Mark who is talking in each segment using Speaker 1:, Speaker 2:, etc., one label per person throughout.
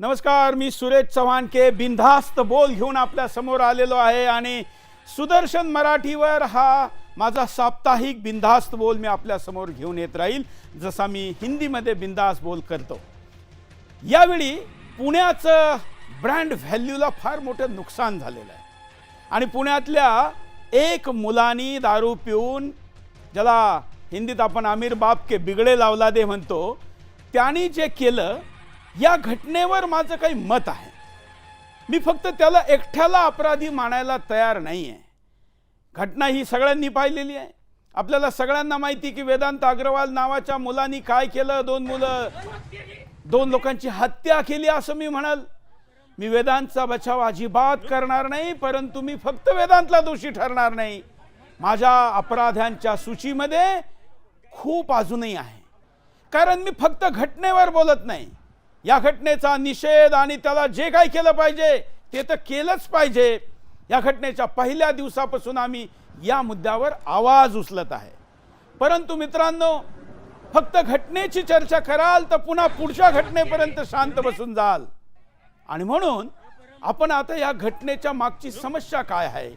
Speaker 1: नमस्कार मी सुरेश चव्हाण के बिनधास्त बोल घेऊन आपल्यासमोर आलेलो आहे आणि सुदर्शन मराठीवर हा माझा साप्ताहिक बिनधास्त बोल मी आपल्यासमोर घेऊन येत राहील. जसा मी हिंदीमध्ये बिनधास्त बोल करतो. यावेळी पुण्याचं ब्रँड व्हॅल्यूला फार मोठं नुकसान झालेलं आहे. आणि पुण्यातल्या एक मुलानी दारू पिऊन ज्याला हिंदीत आपण आमिर बाप के बिगडे लावला दे म्हणतो त्यांनी जे केलं या घटनेवर माझं काही मत आहे. मी फक्त त्याला एकट्याला अपराधी मानायला तयार नाही आहे घटना ही सगळ्यांनी पाहिलेली आहे. आपल्याला सगळ्यांना माहिती की वेदांत अग्रवाल नावाच्या मुलांनी काय केलं दोन मुलं दोन लोकांची हत्या केली असं मी म्हणाल. मी वेदांतचा बचाव अजिबात करणार नाही परंतु मी फक्त वेदांतला दोषी ठरणार नाही. माझ्या अपराध्यांच्या सूचीमध्ये खूप अजूनही आहे. कारण मी फक्त घटनेवर बोलत नाही. या घटनेचा निषेध आणि त्याला जे काही केलं पाहिजे ते तर केलंच पाहिजे. या घटनेच्या पहिल्या दिवसापासून आम्ही या मुद्द्यावर आवाज उचलत आहे. परंतु मित्रांनो फक्त घटनेची चर्चा कराल तर पुन्हा पुढच्या घटनेपर्यंत शांत बसून जाल. आणि म्हणून आपण आता या घटनेच्या मागची समस्या काय आहे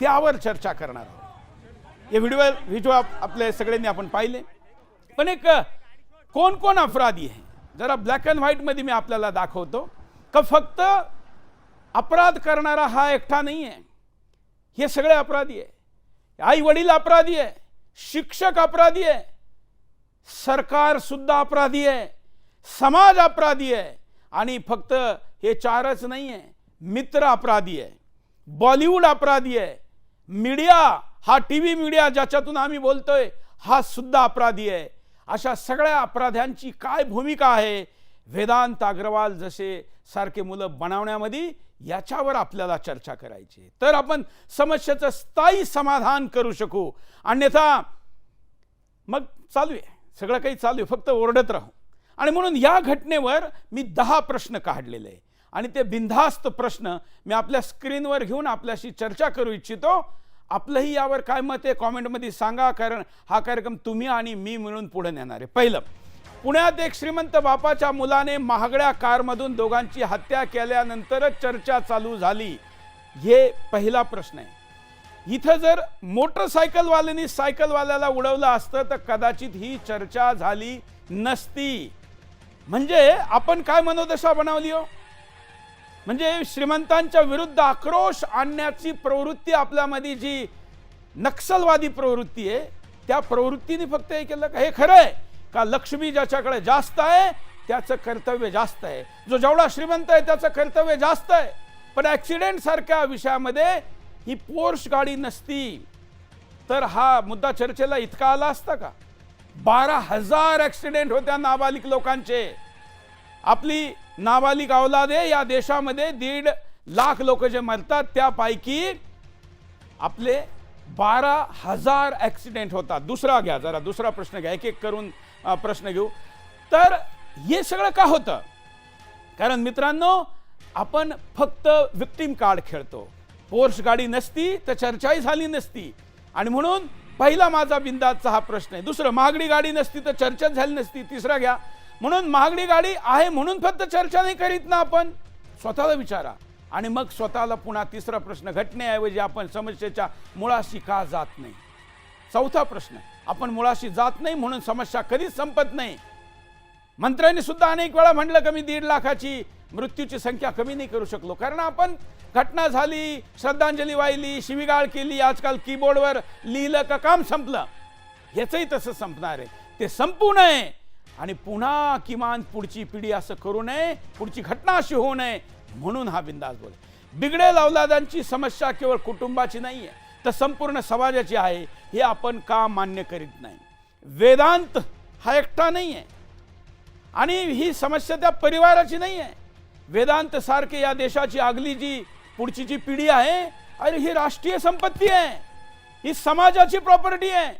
Speaker 1: त्यावर चर्चा करणार आहोत. हे व्हिडिओ व्हिडिओ आपले सगळ्यांनी आपण पाहिले. पण एक कोण कोण अपराधी आहे? जरा ब्लॅक अँड व्हाईटमध्ये मी आपल्याला दाखवतो. का फक्त अपराध करणारा हा एकटा नाही आहे हे सगळे अपराधी आहे. आई वडील अपराधी आहे. शिक्षक अपराधी आहे. सरकारसुद्धा अपराधी आहे. समाज अपराधी आहे. आणि फक्त हे चारच नाही आहे मित्र अपराधी आहे. बॉलिवूड अपराधी आहे. मीडिया हा टी व्ही मीडिया ज्याच्यातून आम्ही बोलतोय हा सुद्धा अपराधी आहे. अशा सगळ्या अपराध्यांची काय भूमिका आहे? वेदांत अग्रवाल जसे सारखे मुलं बनवण्यामध्ये याच्यावर आपल्याला चर्चा करायची तर आपण समस्येचं स्थायी समाधान करू शकू. अन्यथा मग चालू आहे. सगळं काही चालू आहे. फक्त ओरडत राहू. आणि म्हणून या घटनेवर मी दहा प्रश्न काढलेले आहे आणि ते बिनधास्त प्रश्न मी आपल्या स्क्रीनवर घेऊन आपल्याशी चर्चा करू इच्छितो. आपलंही यावर काय मत आहे? कॉमेंटमध्ये सांगा कारण हा कार्यक्रम तुम्ही आणि मी मिळून पुढे नेणार आहे. पहिलं पुण्यात एक श्रीमंत बापाच्या मुलाने महागड्या कारमधून दोघांची हत्या केल्यानंतरच चर्चा चालू झाली. हे पहिला प्रश्न आहे. इथं जर मोटरसायकलवाल्यांनी सायकलवाल्याला उडवलं असतं तर कदाचित ही चर्चा झाली नसती. म्हणजे आपण काय मनोदशा बनवली हो? म्हणजे श्रीमंतांच्या विरुद्ध आक्रोश आणण्याची प्रवृत्ती आपल्यामध्ये जी नक्षलवादी प्रवृत्ती आहे त्या प्रवृत्तीने फक्त हे केलं का? हे खरं आहे का? लक्ष्मी ज्याच्याकडे जास्त आहे त्याचं कर्तव्य जास्त आहे. जो जेवढा श्रीमंत आहे त्याचं कर्तव्य जास्त आहे. पण ॲक्सिडेंटसारख्या विषयामध्ये ही पोर्श गाडी नसती. तर हा मुद्दा चर्चेला इतका आला असता का? बारा हजार ॲक्सिडेंट होत्या नाबालिक लोकांचे. आपली नाबालिक अवलादे या देशामध्ये दीड लाख लोक जे मरतात त्यापैकी आपले बारा हजार ॲक्सिडेंट होतात. दुसरा घ्या जरा दुसरा प्रश्न घ्या. एक एक करून प्रश्न घेऊ. तर हे सगळं का होतं? कारण मित्रांनो आपण फक्त विक्टीम कार्ड खेळतो. पोर्स गाडी नसती तर चर्चाही झाली नसती. आणि म्हणून पहिला माझा बिंदाचा हा प्रश्न आहे. दुसरं महागडी गाडी नसती तर चर्चाच झाली नसती. तिसरा घ्या. म्हणून महागडी गाडी आहे म्हणून फक्त चर्चा नाही करीत ना आपण. स्वतःला विचारा. आणि मग स्वतःला पुन्हा तिसरा प्रश्न घटनेऐवजी आपण समस्येच्या मुळाशी का जात नाही? चौथा प्रश्न आपण मुळाशी जात नाही म्हणून समस्या कधीच संपत नाही. मंत्र्यांनी सुद्धा अनेक वेळा म्हटलं कमी मी दीड लाखाची मृत्यूची संख्या कमी नाही करू शकलो. कारण आपण घटना झाली श्रद्धांजली वाहिली शिवीगाळ केली आजकाल कीबोर्डवर लिहिलं का काम संपलं? ह्याचंही तसं संपणार आहे. ते संपू नये. आणि पुन्हा किमान पुढची पिढी असं करू नये पुढची घटना अशी होऊ नये म्हणून हा बिंदास बोल. बिगडेल अवलादांची समस्या केवळ कुटुंबाची नाही आहे तर संपूर्ण समाजाची आहे हे आपण का मान्य करीत नाही? वेदांत हा एकटा नाही आहे आणि ही समस्या त्या परिवाराची नाही आहे वेदांत सारखे या देशाची आगली जी पुढची जी पिढी आहे अरे ही राष्ट्रीय संपत्ती आहे ही समाजाची प्रॉपर्टी आहे.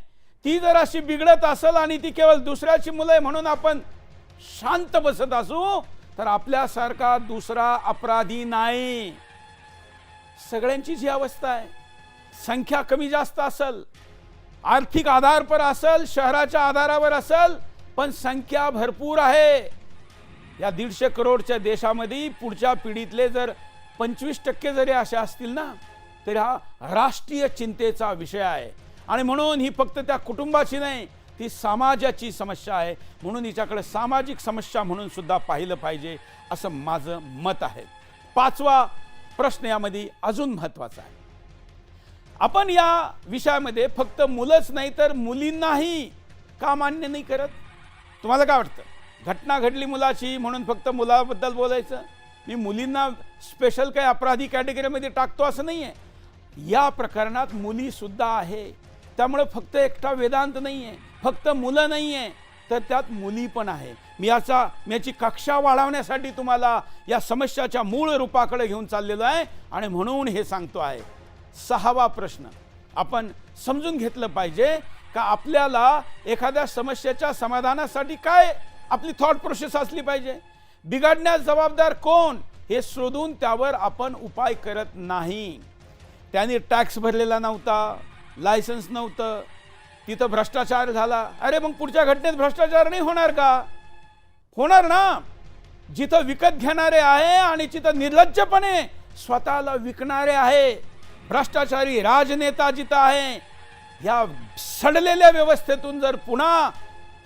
Speaker 1: ती जर अशी बिघडत असेल आणि ती केवळ दुसऱ्याची मुलं आहे म्हणून आपण शांत बसत असू तर आपल्यासारखा दुसरा अपराधी नाही. सगळ्यांचीच ही अवस्था आहे. संख्या कमी जास्त असेल आर्थिक आधार पर असेल शहराच्या आधारावर असेल पण संख्या भरपूर आहे. या दीडशे करोडच्या देशामध्ये पुढच्या पिढीतले जर पंचवीस टक्के जरी असे असतील ना तरी हा राष्ट्रीय चिंतेचा विषय आहे. आणि म्हणून ही फक्त त्या कुटुंबाची नाही ती समाजाची समस्या आहे. म्हणून हिच्याकडे सामाजिक समस्या म्हणून सुद्धा पाहिलं पाहिजे असं माझं मत आहे. पाचवा प्रश्न यामध्ये अजून महत्त्वाचा आहे. आपण या विषयामध्ये फक्त मुलंच नाही तर मुलींनाही का मान्य नाही करत? तुम्हाला काय वाटतं? घटना घडली मुलाची म्हणून फक्त मुलाबद्दल बोलायचं? मी मुलींना स्पेशल काही अपराधी कॅटेगरीमध्ये टाकतो असं नाही आहे या प्रकरणात मुलीसुद्धा आहे. त्यामुळे फक्त एकटा वेदांत नाही आहे फक्त मुलं नाही आहे तर त्यात मुली पण आहे मी याचा मी याची कक्षा वाढवण्यासाठी तुम्हाला या समस्याच्या मूळ रूपाकडे घेऊन चाललेलो आहे आणि म्हणून हे सांगतो आहे. सहावा प्रश्न. आपण समजून घेतलं पाहिजे का आपल्याला एखाद्या समस्येच्या समाधानासाठी काय आपली थॉट प्रोसेस असली पाहिजे? बिघडण्यास जबाबदार कोण? हे शोधून त्यावर आपण उपाय करत नाही. त्यांनी टॅक्स भरलेला नव्हता. लायसन्स नव्हतं. तिथं भ्रष्टाचार झाला. अरे मग पुढच्या घटनेत भ्रष्टाचार नाही होणार का? होणार ना? जिथं विकत घेणारे आहे आणि जिथं निर्लज्जपणे स्वतःला विकणारे आहे भ्रष्टाचारी राजनेता जिथं आहे या सडलेल्या व्यवस्थेतून जर पुन्हा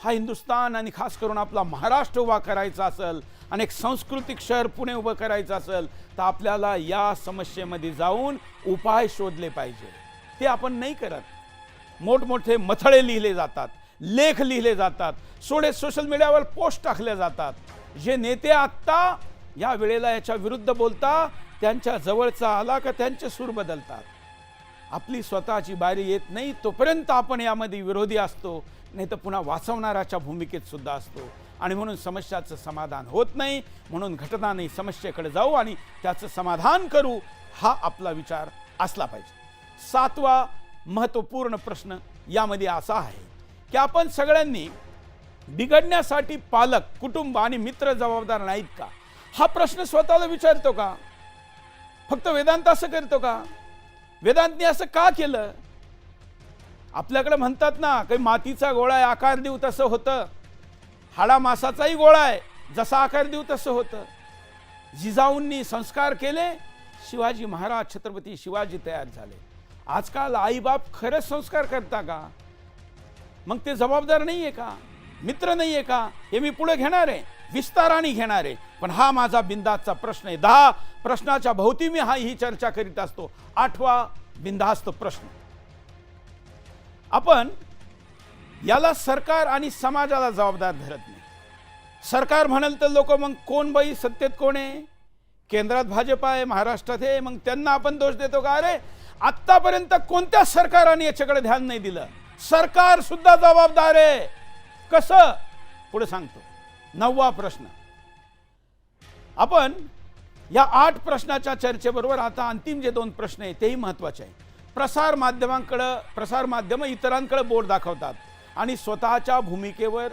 Speaker 1: हा हिंदुस्थान आणि खास करून आपला महाराष्ट्र उभा करायचा असेल आणि एक सांस्कृतिक शहर पुणे उभं करायचं असेल तर आपल्याला या समस्येमध्ये जाऊन उपाय शोधले पाहिजे. ते आपण नाही करत. मोठमोठे मथळे लिहिले जातात लेख लिहिले जातात सोडे सोशल मीडियावर पोस्ट टाकले जातात. जे नेते आत्ता या वेळेला याच्या विरुद्ध बोलता त्यांच्या जवळचा आला का त्यांचे सूर बदलतात. आपली स्वतःची बारी येत नाही तोपर्यंत आपण यामध्ये विरोधी असतो नाही तर पुन्हा वाचवणाऱ्याच्या भूमिकेत सुद्धा असतो. आणि म्हणून समस्याचं समाधान होत नाही म्हणून घटना नाही समस्येकडे जाऊ आणि त्याचं समाधान करू हा आपला विचार असला पाहिजे. सातवा महत्त्वपूर्ण प्रश्न यामध्ये असा आहे की आपण सगळ्यांनी बिघडण्यासाठी पालक कुटुंब आणि मित्र जबाबदार नाहीत का? हा प्रश्न स्वतःला विचारतो का? फक्त वेदांत असं करतो का? वेदांतनी असं का केलं? आपल्याकडे म्हणतात ना काही मातीचा गोळा आहे आकार देऊ तसं होतं. हाडा मासाचाही गोळा आहे जसा आकार देऊ तसं होतं. जिजाऊंनी संस्कार केले शिवाजी महाराज छत्रपती शिवाजी तयार झाले. आजकाल आईबाप खरंच संस्कार करता का? मग ते जबाबदार नाही आहे का? मित्र नाही आहे का? हे मी पुढे घेणार आहे. विस्ताराने घेणार आहे. पण हा माझा बिंदास्तचा प्रश्न आहे. दहा प्रश्नाच्या भोवती मी हा ही चर्चा करीत असतो. आठवा बिंदास्त प्रश्न. आपण याला सरकार आणि समाजाला जबाबदार धरत नाही. सरकार म्हणाल तर लोक मग कोण बाई? सत्तेत कोण आहे? केंद्रात भाजप आहे महाराष्ट्रात आहे. मग त्यांना आपण दोष देतो का? अरे आत्तापर्यंत कोणत्या सरकाराने याच्याकडे ध्यान नाही दिलं? सरकार सुद्धा जबाबदार आहे. कसं? पुढे सांगतो. नववा प्रश्न. आपण या आठ प्रश्नाच्या चर्चेबरोबर आता अंतिम जे दोन प्रश्न आहेत तेही महत्त्वाचे आहे प्रसार माध्यमांकडं प्रसार माध्यम इतरांकडे बोट दाखवतात आणि स्वतःच्या भूमिकेवर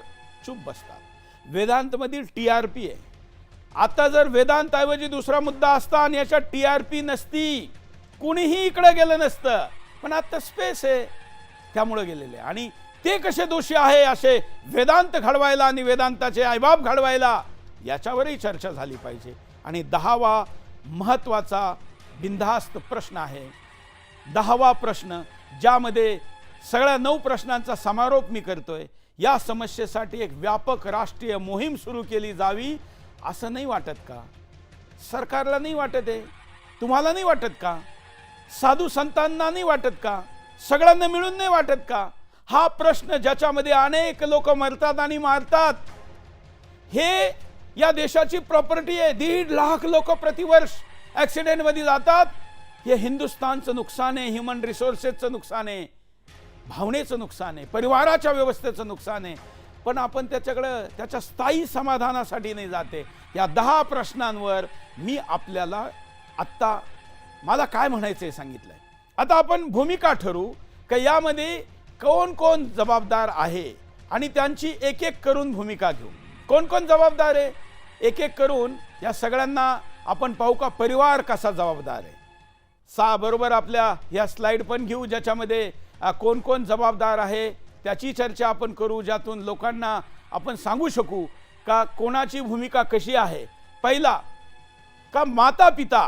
Speaker 1: चूप बसतात. वेदांतमधील टी आर पी आहे. आता जर वेदांतऐवजी दुसरा मुद्दा असता आणि याच्यात टी आर पी नसती कुणीही इकडे गेलं नसतं. पण आता स्पेस आहे. त्यामुळे गेलेले. आणि ते कसे दोषी आहे असे वेदांत घडवायला आणि वेदांताचे आईबाप घडवायला याच्यावरही चर्चा झाली पाहिजे. आणि दहावा महत्त्वाचा बिनधास्त प्रश्न आहे. दहावा प्रश्न ज्यामध्ये सगळ्या नऊ प्रश्नांचा समारोप मी करतोय. या समस्येसाठी एक व्यापक राष्ट्रीय मोहीम सुरू केली जावी असं नाही वाटत का? सरकारला नाही वाटत आहे. तुम्हाला नाही वाटत का? साधू संतांना नाही वाटत का? सगळ्यांना मिळून नाही वाटत का? हा प्रश्न ज्याच्यामध्ये अनेक लोक मरतात आणि मारतात. हे या देशाची प्रॉपर्टी आहे. दीड लाख लोक प्रतिवर्ष ॲक्सिडेंटमध्ये जातात. हे हिंदुस्थानचं नुकसान आहे ह्युमन रिसोर्सेसचं नुकसान आहे भावनेचं नुकसान आहे परिवाराच्या व्यवस्थेचं नुकसान आहे. पण आपण त्याच्याकडं त्याच्या स्थायी समाधानासाठी नाही जाते. या दहा प्रश्नांवर मी आपल्याला आत्ता मला काय म्हणायचं आहे सांगितलंय? आता आपण भूमिका ठरू का यामध्ये कोण कोण जबाबदार आहे आणि त्यांची एक एक करून भूमिका घेऊ. कोण कोण जबाबदार आहे? एक एक करून या सगळ्यांना आपण पाहू का परिवार कसा जबाबदार आहे. सा बरोबर आपल्या या स्लाईड पण घेऊ ज्याच्यामध्ये कोण कोण जबाबदार आहे त्याची चर्चा आपण करू ज्यातून लोकांना आपण सांगू शकू का कोणाची भूमिका कशी आहे. पहिला का माता पिता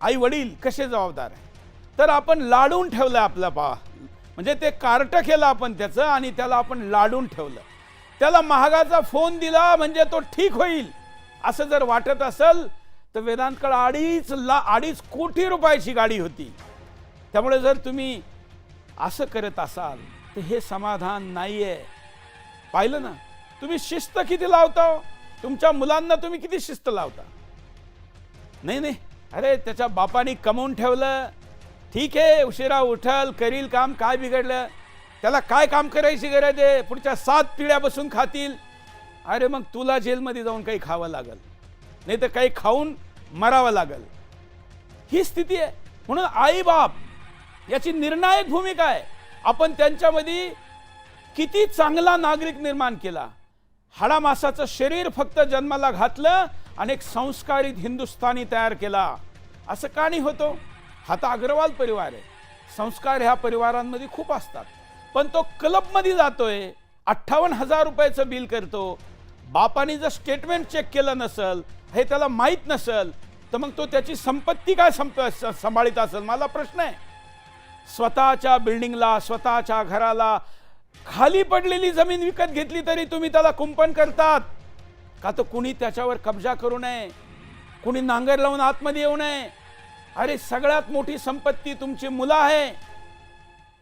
Speaker 1: आई वडील कसे जबाबदार आहे तर आपण लाडून ठेवलं आपलं पा म्हणजे ते कार्ट केलं आपण त्याचं आणि त्याला आपण लाडून ठेवलं. त्याला महागाचा फोन दिला म्हणजे तो ठीक होईल. असं जर वाटत असेल तर वेदांतकडे अडीच ला अडीच कोटी रुपयाची गाडी होती. त्यामुळे जर तुम्ही असं करत असाल तर हे समाधान नाही आहे पाहिलं ना? तुम्ही शिस्त किती लावता? तुमच्या मुलांना तुम्ही किती शिस्त लावता? नाही नाही. अरे त्याच्या बापाने कमवून ठेवलं. ठीक आहे उशिरा उठल करील काम काय बिघडलं? त्याला काय काम करायची गरज आहे? पुढच्या सात पिढ्या बसून खातील. अरे मग तुला जेलमध्ये जाऊन काही खावं लागल. नाही तर काही खाऊन मरावं लागल. ही स्थिती आहे. म्हणून आई बाप याची निर्णायक भूमिका आहे. आपण त्यांच्यामध्ये किती चांगला नागरिक निर्माण केला. हाडामासाचं शरीर फक्त जन्माला घातलं अनेक संस्कारित हिंदुस्थानी तयार केला. असं का नाही होतो? हा तर अग्रवाल परिवार आहे. संस्कार ह्या परिवारांमध्ये खूप असतात. पण तो क्लबमध्ये जातोय अठ्ठावन्न हजार रुपयाचं बिल करतो. बापाने जर स्टेटमेंट चेक केलं नसल हे त्याला माहीत नसल तर मग तो त्याची संपत्ती काय संप सांभाळीत असेल? मला प्रश्न आहे. स्वतःच्या बिल्डिंगला स्वतःच्या घराला खाली पडलेली जमीन विकत घेतली तरी तुम्ही त्याला कुंपण करतात. का तर कुणी त्याच्यावर कब्जा करू नये? कुणी नांगर लावून आतमध्ये येऊ नये? अरे सगळ्यात मोठी संपत्ती तुमची मुलं आहे.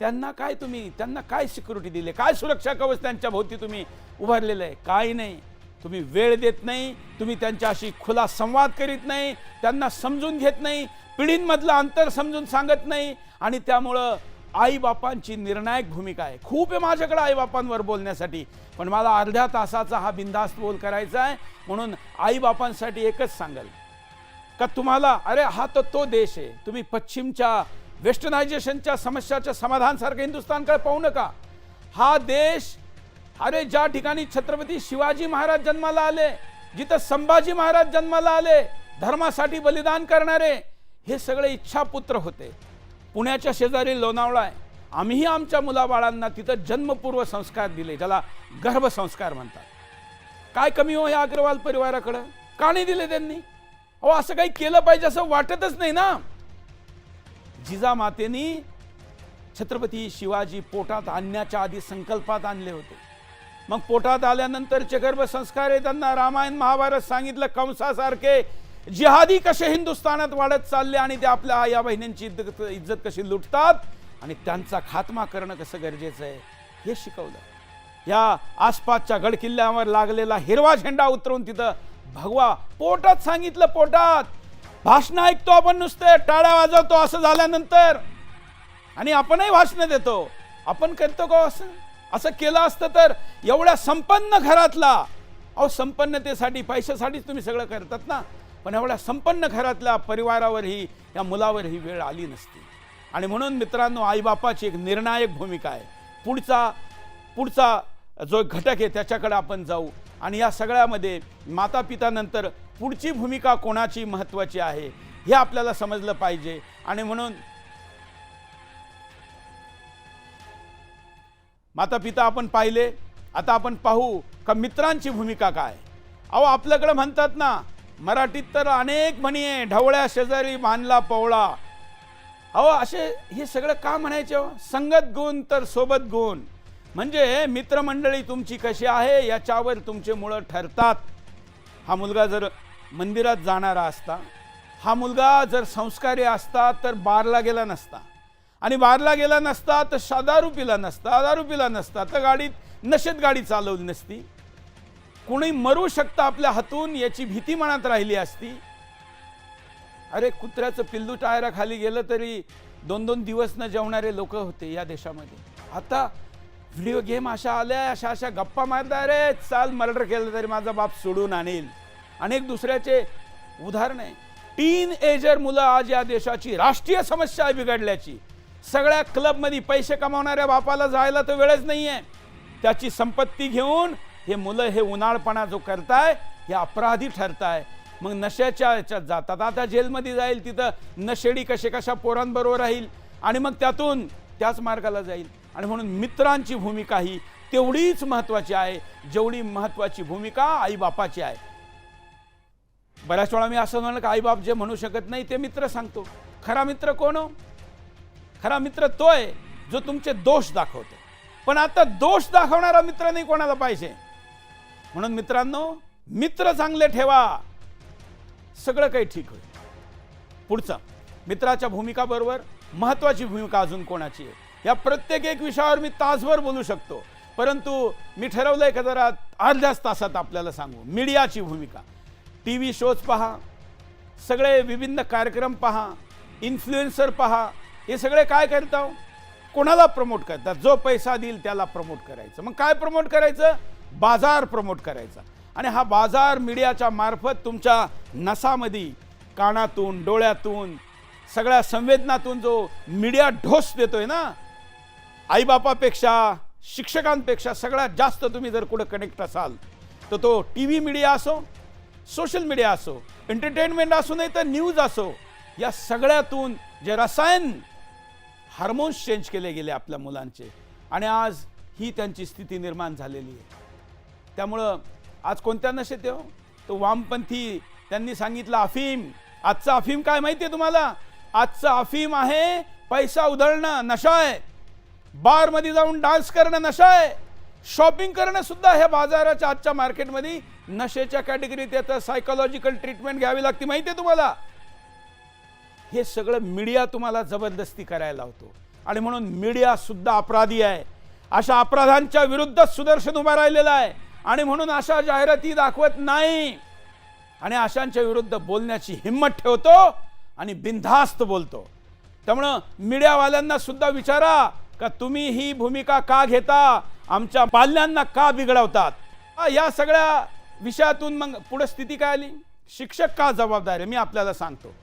Speaker 1: त्यांना काय तुम्ही त्यांना काय सिक्युरिटी दिले? काय सुरक्षा कवच त्यांच्या भोवती तुम्ही उभारलेलं आहे? काही नाही. तुम्ही वेळ देत नाही तुम्ही त्यांच्याशी खुला संवाद करीत नाही त्यांना समजून घेत नाही पिढींमधलं अंतर समजून सांगत नाही आणि त्यामुळं आईबापांची निर्णायक भूमिका आहे. खूप आहे माझ्याकडे आईबापांवर बोलण्यासाठी पण मला अर्ध्या तासाचा हा बिंदास्त बोल करायचा आहे म्हणून आईबापांसाठी एकच सांगाल. का तुम्हाला अरे हा तर तो देश आहे. तुम्ही पश्चिमच्या वेस्टर्नायझेशनच्या समस्याच्या समाधानसारखं हिंदुस्थानकडे पाहू नका. हा देश अरे ज्या ठिकाणी छत्रपती शिवाजी महाराज जन्माला आले जिथं संभाजी महाराज जन्माला आले धर्मासाठी बलिदान करणारे हे सगळे इच्छापुत्र होते. पुण्याच्या शेजारी लोणावळा आहे. आम्हीही आमच्या मुलाबाळांना तिथं जन्मपूर्व संस्कार दिले ज्याला गर्भसंस्कार म्हणतात. काय कमी हो या अग्रवाल परिवाराकडं? का नाही दिले त्यांनी? अहो असं काही केलं पाहिजे असं वाटतच नाही ना. जिजामातेनी छत्रपती शिवाजी पोटात आणण्याच्या आधी संकल्पात आणले होते. मग पोटात आल्यानंतरचे गर्भसंस्कार आहे त्यांना रामायण महाभारत सांगितलं कंसासारखे. जिहादी कसे हिंदुस्थानात वाढत चालले आणि ते आपल्या आया बहिणींची इज्जत इज्जत कशी लुटतात? आणि त्यांचा खात्मा करणं कसं गरजेचं आहे हे शिकवलं. या आसपासच्या गडकिल्ल्यावर लागलेला हिरवा झेंडा उतरून तिथं भगवा पोटात सांगितलं पोटात. भाषणं ऐकतो आपण नुसते टाळ्या वाजवतो असं झाल्यानंतर. आणि आपणही भाषणं देतो. आपण करतो का असं? असं केलं असतं तर एवढ्या संपन्न घरातला अहो संपन्नतेसाठी पैशासाठीच तुम्ही सगळं करतात ना. पण एवढ्या संपन्न घरातल्या परिवारावरही या मुलावरही वेळ आली नसती. आणि म्हणून मित्रांनो आईबापाची एक निर्णायक भूमिका आहे. पुढचा पुढचा जो घटक आहे त्याच्याकडे आपण जाऊ. आणि या सगळ्यामध्ये माता पितानंतर पुढची भूमिका कोणाची महत्त्वाची आहे हे आपल्याला समजलं पाहिजे. आणि म्हणून माता पिता आपण पाहिले. आता आपण पाहू का मित्रांची भूमिका काय? अहो आपल्याकडे म्हणतात ना मराठीत तर अनेक म्हणी आहे. ढवळ्या शेजारी मानला पवळा. अहो असे हे सगळं का म्हणायचे हो? संगत गुण तर सोबत गुण. म्हणजे मित्रमंडळी तुमची कशी आहे याच्यावर तुमचे मुळं ठरतात. हा मुलगा जर मंदिरात जाणारा असता हा मुलगा जर संस्कारी असता तर बारला गेला नसता. आणि बारला गेला नसता तर शा- दारू पिला नसता दारू पिला नसता तर गाडीत नशेत गाडी चालवली नसती. कुणी मरू शकतं आपल्या हातून याची भीती मनात राहिली असती? अरे कुत्र्याचं पिल्लू टायराखाली गेलं तरी दोन दोन दिवस न जेवणारे लोक होते या देशामध्ये. आता व्हिडिओ गेम अशा आल्या अशा अशा गप्पा मारता अरे चाल मर्डर केलं तरी माझा बाप सोडून आणेल. अनेक दुसऱ्याचे उदाहरण. आहे टीन एजर मुलं आज या देशाची राष्ट्रीय समस्या आहे बिघडल्याची. सगळ्या क्लबमध्ये पैसे कमावणाऱ्या बापाला जायला तर वेळच नाही आहे त्याची संपत्ती घेऊन हे मुलं हे उन्हाळपणा जो करताय हे अपराधी ठरताय. मग नशाच्या याच्यात जातात. आता जेलमध्ये जाईल तिथं नशेडी कसे कशा पोरांबरोबर राहील आणि मग त्यातून त्याच मार्गाला जाईल. आणि म्हणून मित्रांची भूमिका ही तेवढीच महत्त्वाची आहे जेवढी महत्त्वाची भूमिका आईबापाची आहे. बऱ्याच वेळा मी असं म्हणलं की आईबाप जे म्हणू शकत नाही ते मित्र सांगतो. खरा मित्र कोण हो? खरा मित्र तो आहे जो तुमचे दोष दाखवतो. पण आता दोष दाखवणारा मित्र नाही कोणाला पाहिजे. म्हणून मित्रांनो मित्र चांगले ठेवा. सगळं काही ठीक होईल. पुढचं मित्राच्या भूमिकाबरोबर महत्त्वाची भूमिका अजून कोणाची आहे? या प्रत्येक एक विषयावर मी तासभर बोलू शकतो. परंतु मी ठरवलंय का जरा अर्ध्याच तासात आपल्याला सांगू. मीडियाची भूमिका. टी व्ही शोज पहा. सगळे विभिन्न कार्यक्रम पहा. इन्फ्लुएन्सर पहा. हे सगळे काय करता कोणाला प्रमोट करतात? जो पैसा देईल त्याला प्रमोट करायचं. मग काय प्रमोट करायचं? बाजार प्रमोट करायचा. आणि हा बाजार मीडियाच्या मार्फत तुमच्या नसामध्ये कानातून डोळ्यातून सगळ्या संवेदनातून जो मीडिया ढोस देतोय ना आईबापापेक्षा शिक्षकांपेक्षा सगळ्यात जास्त तुम्ही जर कुठं कनेक्ट असाल तर तो टी व्ही मीडिया असो सोशल मीडिया असो एंटरटेनमेंट असो नाही तर न्यूज असो या सगळ्यातून जे रसायन हार्मोन्स चेंज केले गेले आपल्या मुलांचे. आणि आज ही त्यांची स्थिती निर्माण झालेली आहे. त्यामुळं आज कोणत्या नशेत हो? तो वामपंथी त्यांनी सांगितलं अफीम. आजचा अफीम काय माहिती आहे तुम्हाला? आजचं अफीम आहे पैसा उधळणं नशा आहे. बारमध्ये जाऊन डान्स करणं नशा आहे. शॉपिंग करणं सुद्धा ह्या बाजाराच्या आजच्या मार्केटमध्ये नशेच्या कॅटेगरीत येतं. सायकोलॉजिकल ट्रीटमेंट घ्यावी लागते माहिती आहे तुम्हाला? हे सगळं मीडिया तुम्हाला जबरदस्ती करायला लावतो. आणि म्हणून मीडिया सुद्धा अपराधी आहे. अशा अपराधांच्या विरुद्ध सुदर्शन उभा राहिलेला आहे. आणि म्हणून अशा जाहिराती दाखवत नाही. आणि अशांच्या विरुद्ध बोलण्याची हिंमत ठेवतो आणि बिनधास्त बोलतो. त्यामुळं मीडियावाल्यांना सुद्धा विचारा का तुम्ही ही भूमिका का घेता? आमच्या पाल्यांना का बिघडवतात? या सगळ्या विषयातून मग पुढे स्थिती काय आली? शिक्षक का जबाबदार आहे? मी आपल्याला सांगतो.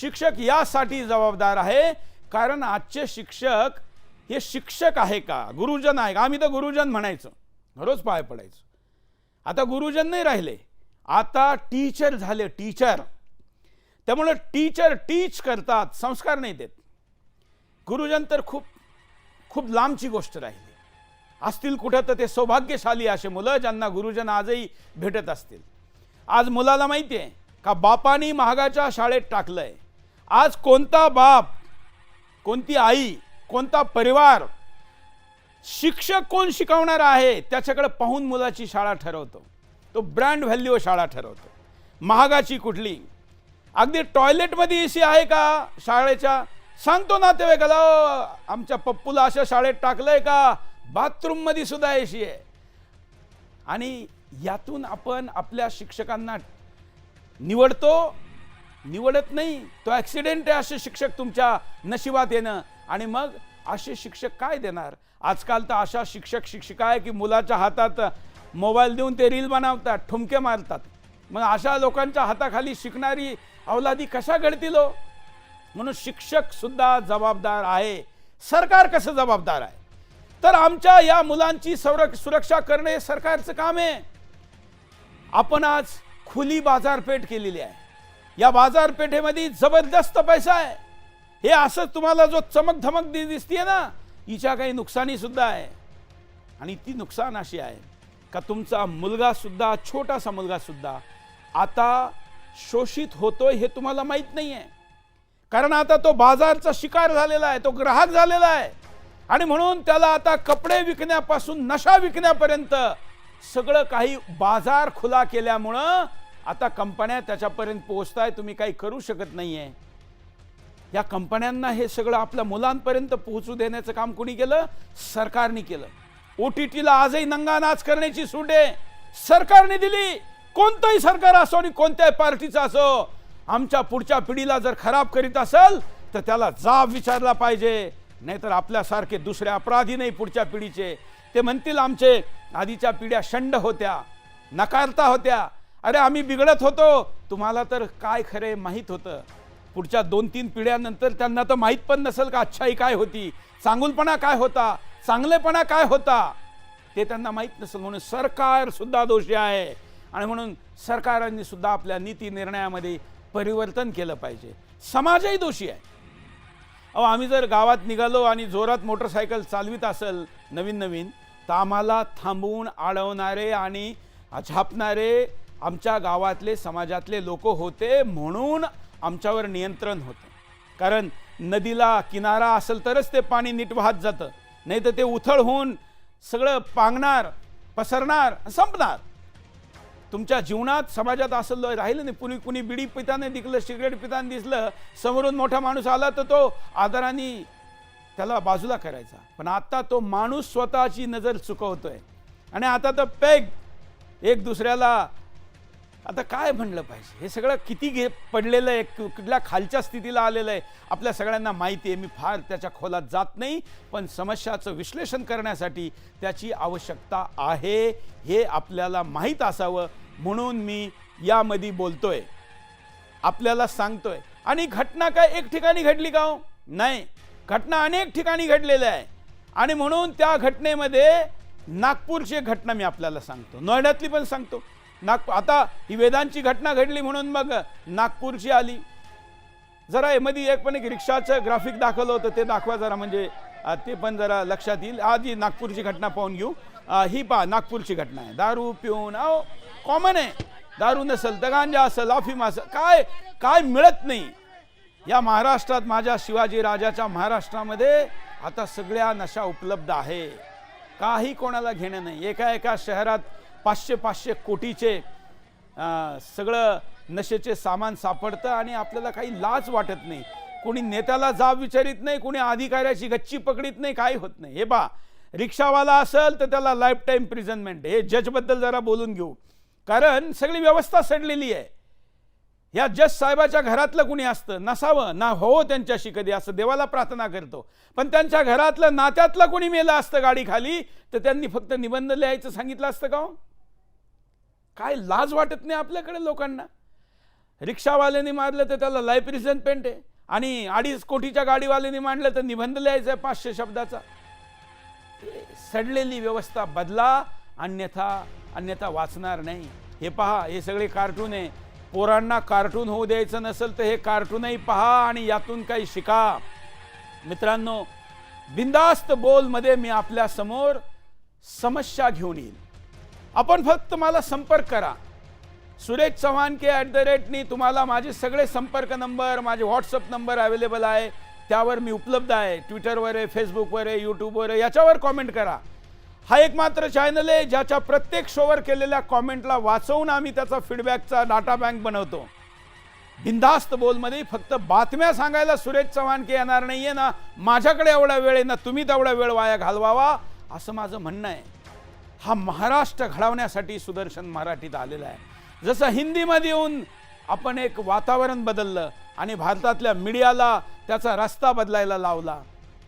Speaker 1: शिक्षक यासाठी जबाबदार आहे कारण आजचे शिक्षक हे शिक्षक आहे का? गुरुजन आहे का? आम्ही तर गुरुजन म्हणायचो. रोज पाय पडायचो. आता गुरुजन नाही राहिले. आता टीचर झाले टीचर त्यामुळं टीचर टीच करतात संस्कार नाही देत. गुरुजन तर खूप खूप लांबची गोष्ट राहिली. असतील कुठं तर ते सौभाग्यशाली असे मुलं ज्यांना गुरुजन आजही भेटत असतील. आज मुलाला माहिती आहे का बापानी महागाच्या शाळेत टाकलंय. आज कोणता बाप कोणती आई कोणता परिवार शिक्षक कोण शिकवणार आहे? त्याच्याकडे पाहून मुलाची शाळा ठरवतो. तो ब्रँड व्हॅल्यू शाळा ठरवतो. महागाची कुठली? अगदी टॉयलेटमध्ये ए सी आहे का शाळेच्या? सांगतो नातेवाईकाला "अहो, आमच्या पप्पूला अशा शाळेत टाकलंय का? बाथरूममध्ये सुद्धा ए सी आहे. आणि यातून आपण आपल्या शिक्षकांना निवडतो. निवडत नाही तो ॲक्सिडेंट आहे असे शिक्षक तुमच्या नशिबात येणं. आणि मग असे शिक्षक काय देणार? आजकाल तर अशा शिक्षक शिक्षिका आहे की मुलाच्या हातात मोबाईल देऊन ते रील बनवतात ठुमके मारतात. मग अशा लोकांच्या हाताखाली शिकणारी अवलादी कशा घडतील हो? म्हणून शिक्षकसुद्धा जबाबदार आहे. सरकार कसं जबाबदार आहे? तर आमच्या या मुलांची संरक सुरक्षा करणे हे सरकारचं काम आहे. आपण आज खुली बाजारपेठ केलेली आहे. या बाजारपेठेमध्ये जबरदस्त पैसा आहे. हे असं तुम्हाला जो चमक धमक दिसतीये ना हिच्या काही नुकसानीसुद्धा आहे. आणि ती नुकसान अशी आहे का तुमचा मुलगासुद्धा छोटासा मुलगासुद्धा आता शोषित होतोय हे तुम्हाला माहीत नाही आहे कारण आता तो बाजारचा शिकार झालेला आहे तो ग्राहक झालेला आहे. आणि म्हणून त्याला आता कपडे विकण्यापासून नशा विकण्यापर्यंत सगळं काही बाजार खुला केल्यामुळं आता कंपन्या त्याच्यापर्यंत पोहोचताय तुम्ही काही करू शकत नाही आहे या कंपन्यांना हे सगळं आपल्या मुलांपर्यंत पोहोचू देण्याचं काम कोणी केलं? सरकारने केलं. ओ टी टीला आजही नंगा नाच करण्याची सूट आहे. सरकारने दिली. कोणतंही सरकार असो आणि कोणत्याही पार्टीचं असो आमच्या पुढच्या पिढीला जर खराब करीत असेल तर त्याला जाब विचारला पाहिजे. नाहीतर आपल्यासारखे दुसरे अपराधी नाही पुढच्या पिढीचे. ते म्हणतील आमचे आधीच्या पिढ्या शंड होत्या नकारता होत्या. अरे आम्ही बिघडत होतो. तुम्हाला तर काय खरे माहीत होतं. पुढच्या दोन तीन पिढ्यानंतर त्यांना तर माहीत पण नसेल का अच्छाई काय होती. चांगुलपणा काय होता? चांगलेपणा काय होता? ते त्यांना माहीत नसेल. म्हणून सरकारसुद्धा दोषी आहे. आणि म्हणून सरकारांनी सुद्धा आपल्या नीती निर्णयामध्ये परिवर्तन केलं पाहिजे. समाजही दोषी आहे. अहो आम्ही जर गावात निघालो आणि जोरात मोटरसायकल चालवित असेल नवीन नवीन तर आम्हाला थांबवून अडवणारे आणि झापणारे आमच्या गावातले समाजातले लोक होते म्हणून आमच्यावर नियंत्रण होतं. कारण नदीला किनारा असेल तरच ते पाणी नीट वाहत जातं. नाही तर ते उथळ होऊन सगळं पांगणार पसरणार संपणार. तुमच्या जीवनात समाजात असं राहिलं नाही. कुणी कुणी बिडी पिताने दिसलं सिगरेट पिताने दिसलं समोरून मोठा माणूस आला तर तो आदराने त्याला बाजूला करायचा. पण आता तो माणूस स्वतःची नजर चुकवतोय. आणि आता तर पेग एक दुसऱ्याला आता काय म्हणलं पाहिजे? हे सगळं किती घे पडलेलं आहे कुठल्या खालच्या स्थितीला आलेलं आहे आपल्या सगळ्यांना माहिती आहे. मी फार त्याच्या खोलात जात नाही पण समस्याचं विश्लेषण करण्यासाठी त्याची आवश्यकता आहे हे आपल्याला माहीत असावं म्हणून मी यामध्ये बोलतोय. आपल्याला सांगतोय. आणि घटना काय एक ठिकाणी घडली का हो? नाही. घटना अनेक ठिकाणी घडलेल्या आहे. आणि म्हणून त्या घटनेमध्ये नागपूरची एक घटना मी आपल्याला सांगतो. नोएडातली पण सांगतो. नागपूर आता ही वेदांची घटना घडली म्हणून मग नागपूरची आली. जरा मध्ये एक पण एक रिक्षाचं ग्राफिक दाखवलं होतं ते दाखवा जरा म्हणजे ते पण जरा लक्षात येईल. आधी नागपूरची घटना पाहून घेऊ. ही पहा नागपूरची घटना आहे. दारू पिऊन अहो कॉमन आहे. दारू नसेल तर गांजा असेल अफिम असेल काय काय मिळत नाही. या महाराष्ट्रात माझ्या शिवाजी राजाच्या महाराष्ट्रामध्ये आता सगळ्या नशा उपलब्ध आहे. काही कोणाला घेणं नाही. एका एका शहरात पाचशे पाचशे कोटीचे सगळं नशेचे सामान सापडतं आणि आपल्याला काही लाज वाटत नाही. कोणी नेत्याला जाब विचारित नाही कोणी अधिकाऱ्याची गच्ची पकडीत नाही काही होत नाही. हे बा रिक्षावाला असेल तर त्याला लाईफ टाईम प्रिझनमेंट हे जजबद्दल जरा बोलून घेऊ. कारण सगळी व्यवस्था सडलेली आहे. या जज साहेबाच्या घरातलं कुणी असतं? नसावं. ना हो त्यांच्याशी कधी असं देवाला प्रार्थना करतो. पण त्यांच्या घरातलं नात्यातलं कोणी मेलं असतं गाडी खाली तर त्यांनी फक्त निबंध लिहायचं सांगितलं असतं का हो? काय लाज वाटत नाही आपल्याकडे लोकांना? रिक्षावाल्याने मारलं तर त्याला लाईफ पेंट आहे. आणि अडीच कोटीच्या गाडीवाल्याने मांडलं तर निबंध लिहायचा आहे पाचशे शब्दाचा. सडलेली व्यवस्था बदला अन्यथा अन्यथा वाचणार नाही. हे पहा हे सगळे कार्टून आहे. पोरांना कार्टून होऊ द्यायचं नसेल तर हे कार्टूनही पहा आणि यातून काही शिका. मित्रांनो बिंदास्त बोलमध्ये मी आपल्यासमोर समस्या घेऊन येईल आपण फक्त मला संपर्क करा. Suresh Chavan K at the रेटनी तुम्हाला माझे सगळे संपर्क नंबर माझे व्हॉट्सअप नंबर अवेलेबल आहे. त्यावर मी उपलब्ध आहे. ट्विटरवर आहे फेसबुकवर आहे यूट्यूबवर आहे याच्यावर कॉमेंट करा. हा एक मात्र चॅनल आहे ज्याच्या प्रत्येक शोवर केलेल्या कॉमेंटला वाचवून आम्ही त्याचा फीडबॅकचा डाटा बँक बनवतो. बिंदास्त बोलमध्ये फक्त बातम्या सांगायला सुरेश चव्हाण के येणार नाही आहे ना. माझ्याकडे एवढा वेळ आहे ना तुम्ही तेवढा वेळ वाया घालवावा. असं माझं म्हणणं आहे. हा महाराष्ट्र घडवण्यासाठी सुदर्शन मराठीत आलेला आहे. जसं हिंदीमध्ये येऊन आपण एक वातावरण बदललं आणि भारतातल्या मीडियाला त्याचा रस्ता बदलायला लावला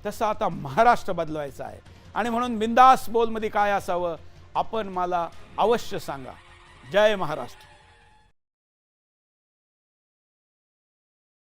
Speaker 1: तसं आता महाराष्ट्र बदलवायचा आहे. आणि म्हणून बिंदास बोलमध्ये काय असावं आपण मला अवश्य सांगा. जय महाराष्ट्र.